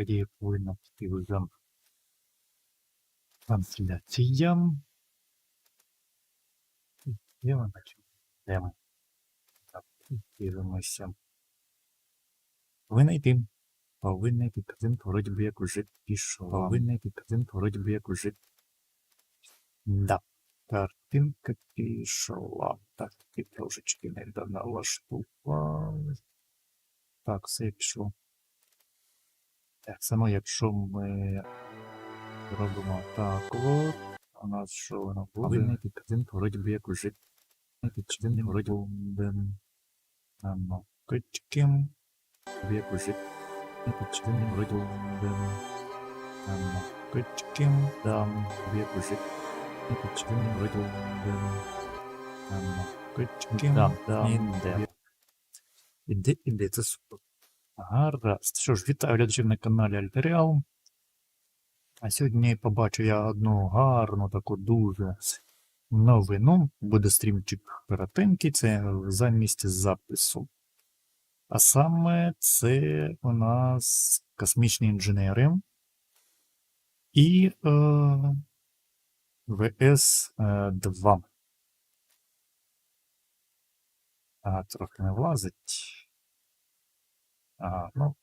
Ідеї повинна бути вже трансляція. Де ми бачимо? Де ми? Так, дивимося. Повинна йти. Повинна йти. Картинка вроді би як уже пішла. Повинна йти. Картинка вроді би як уже... Да. Картинка пішла. Так, і трошечки не налаштували. Так, все пішло. Так само, якщо ми робимо так от, у нас що воно буде? Повинна йти картинка вроді би як уже. Картинка вроді буде... Ано, кичким. Як уже. Картинка вроді буде... Ано, кичким. Там, як уже. Картинка вроді буде... Ано, кичким. Там, іде. Іде, іде, це супер. Гаразд. Що ж, вітаю глядачів на каналі Альтеріал. А сьогодні побачу я одну гарну таку дуже новину. Буде стрімчик коротенький, це замість запису. А саме це у нас космічні інженери і е, ВС-2. А, трохи не влазить. Ну,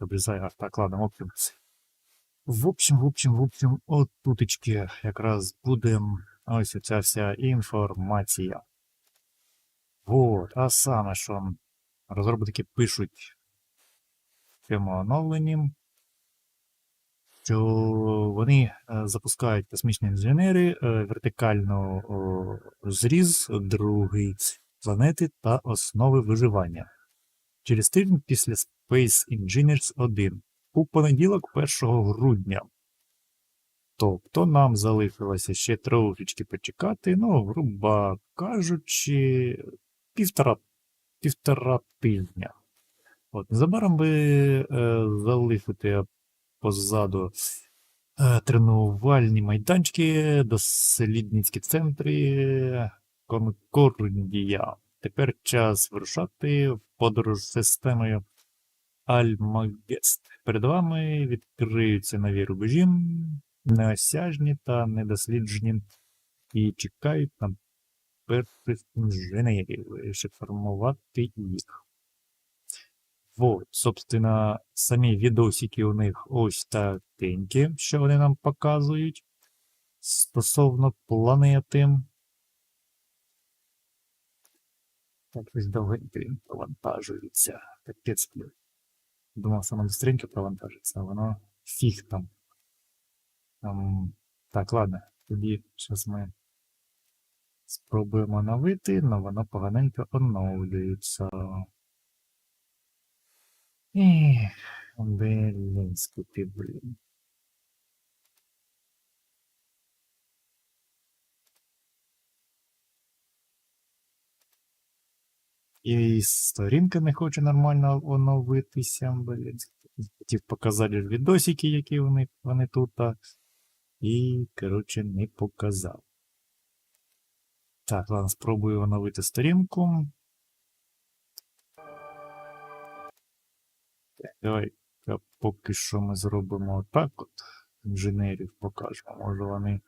обрізаю, аж так, в общем. В общем, в общем, от тутечки якраз буде ось оця вся інформація. Вот, а саме, що розробники пишуть в цьому оновленні, що вони е, запускають космічні інженери е, вертикально о, зріз другої планети та основи виживання через тиждень після Space Engineers 1 у понеділок 1 грудня. Тобто нам залишилося ще трошечки почекати, ну, грубо кажучи, півтора, півтора тижня. От, Незабаром ви е, залишите позаду е, тренувальні майданчики, дослідницькі центри Конкордія. Тепер час вирушати в подорож системою Альмагест. Перед вами відкриються нові рубежі, неосяжні та недосліджені, і чекають на перших інженерів, щоб формувати їх. Вот, собственно, самі відосики у них ось такенькі, що вони нам показують стосовно планети. Так, ось довгенько він провантажується. Капець, блядь. Думав, саме быстренько провантажиться, а воно фіг там. Ем, так, ладно, тоді зараз ми спробуємо оновити, але воно поганенько оновлюється. Ех, скупі, блін. І сторінка не хоче нормально оновитися, блядь. Хотів показати відосики, які вони, вони тут. І, коротше, не показав. Так, ладно, спробую оновити сторінку. Так, давай поки що ми зробимо отак от. Інженерів покажемо. Може вони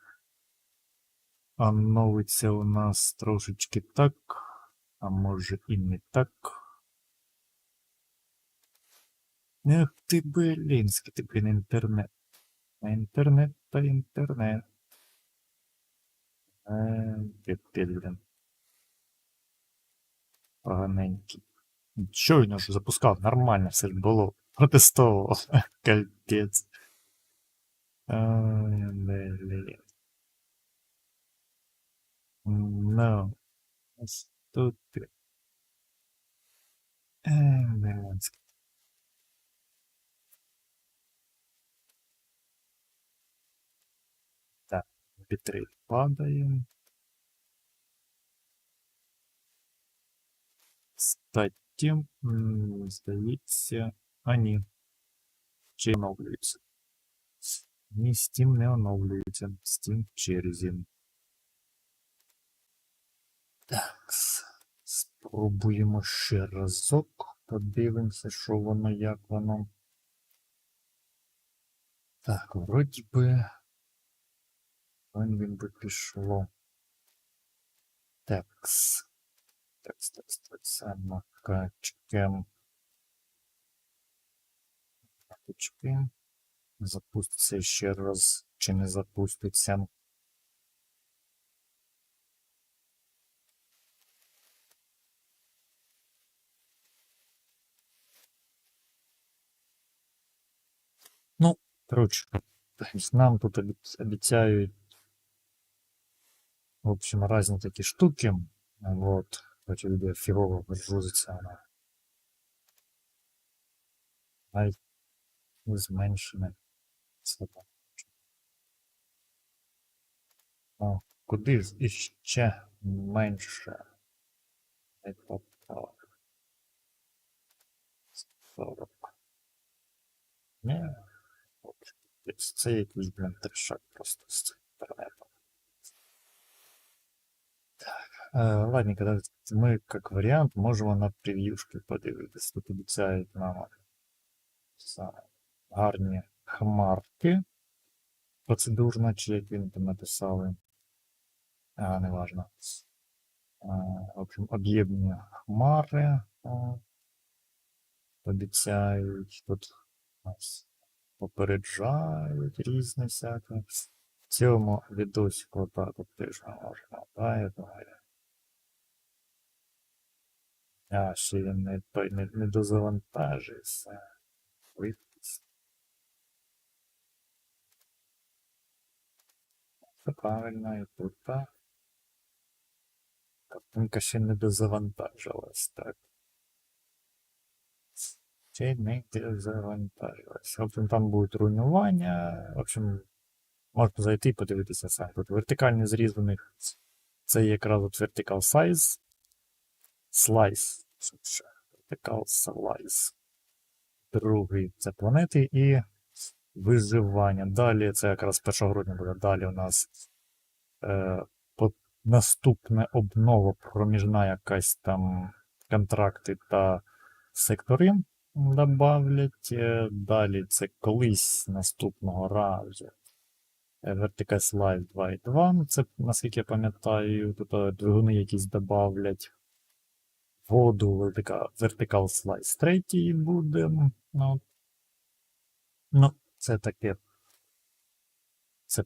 оновиться у нас трошечки так. А може і не так. Ех ти, блін, скільки, блін, інтернет. Інтернет та інтернет. Е, Капець, блін. Поганенький. Щойно ж запускав, нормально все ж було. Протестовував. Капець. Ой, блін. Ну. Ось Тут. Е, блін. Так, бітрейт падає. Статті, м, здається, а ні. Чи оновлюється? Ні, Steam не оновлюється. Steam в черзі. Так, спробуємо ще разок. Подивимося, що воно, як воно. Так, вроді би. Вроді би пішло. Текс. Текс, текс, текс, макачки. Макачки. Запуститься ще раз, чи не запуститься. Ну, коротше, нам тут обіц- обіцяють, в общем, разні такі штуки. Вот, хоч відео фігово грузиться вона. Навіть зменшене. Так. О, куди ж іще менше? Не попало. 40. Не, от, десь це якийсь, блін, трешак просто з. Так, е, ладненько, давайте ми, як варіант, можемо на прев'юшки подивитись. Тут обіцяють нам гарні хмарки. Процедурно, чи як він там написали. А, неважно. А, в общем, об'ємні хмари. Обіцяють тут нас попереджають різне всяке. В цьому відосику так не можна, думаю. А, ще він не, не, не дозавантажився. Швидкість. Все правильно, і тут так. Картинка ще не дозавантажилась, так. Ще не дозавантажилась. В общем, там будуть руйнування. В общем, можете зайти і подивитися сам. Тут вертикальний зріз у них. Це якраз от vertical size. Slice. Vertical slice. Другий це планети і виживання. Далі це якраз 1 грудня буде. Далі у нас е, по- наступне обнова проміжна якась там контракти та сектори добавлять. Е, Далі це колись наступного разу. Е, Vertical Slice 2.2. Ну, Це, наскільки я пам'ятаю, тут е, двигуни якісь добавлять. Воду Vertical, Slice 3 буде. Ну, ну, це таке. Це,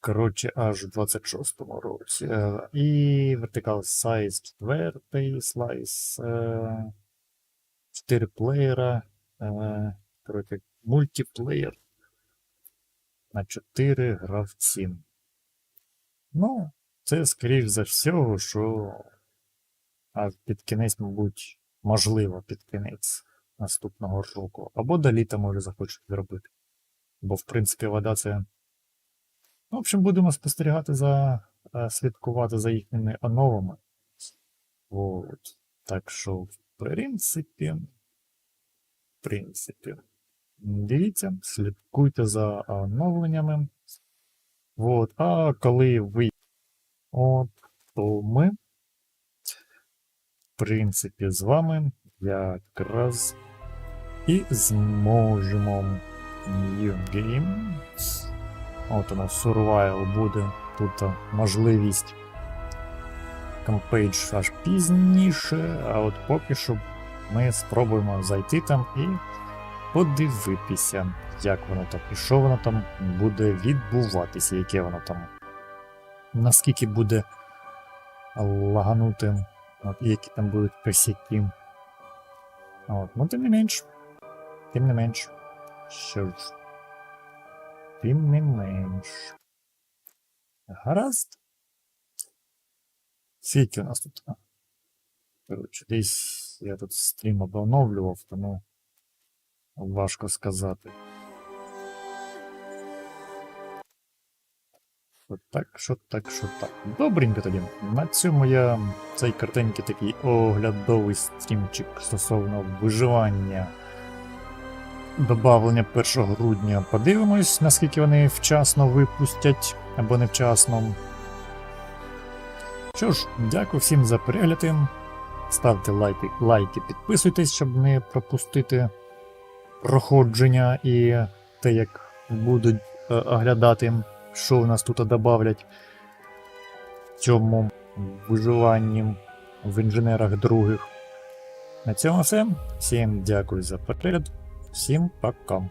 коротше, аж у 26-му році. І Vertical Size 4 Slice. Е, 4 плеєра. Коротше, мультиплеєр на 4 гравці. Ну, це, скоріш за всього, що аж під кінець, мабуть, можливо, під кінець наступного року. Або до літа, може, захочуть зробити. Бо, в принципі, вода це. Ну, в общем, будемо спостерігати за е, слідкувати за їхніми оновами. От. Так що, принципі, в принципі, дивіться, слідкуйте за оновленнями. От. А коли ви. От, то ми, в принципі, з вами якраз і зможемо New Game. От у нас Survival буде тут можливість кампейдж аж пізніше, а от поки що ми спробуємо зайти там і подивитися, як воно там і що воно там буде відбуватися, яке воно там. Наскільки буде лаганути, і які там будуть косяки. От, ну, тим не менш. Тим не менш. Що ж. Тим не менш. Гаразд. Скільки у нас тут? Коротше, десь я тут стрім обновлював, тому важко сказати. Що так, що так, що так. Добренько тоді. На цьому я цей картенький такий оглядовий стрімчик стосовно виживання. Добавлення 1 грудня. Подивимось, наскільки вони вчасно випустять або невчасно. Що ж, дякую всім за перегляди. Ставте лайки, лайки, підписуйтесь, щоб не пропустити проходження і те, як будуть е, оглядати, що у нас тут добавлять в цьому виживанні в інженерах других. На цьому все. Всім дякую за перегляд. Всім пока.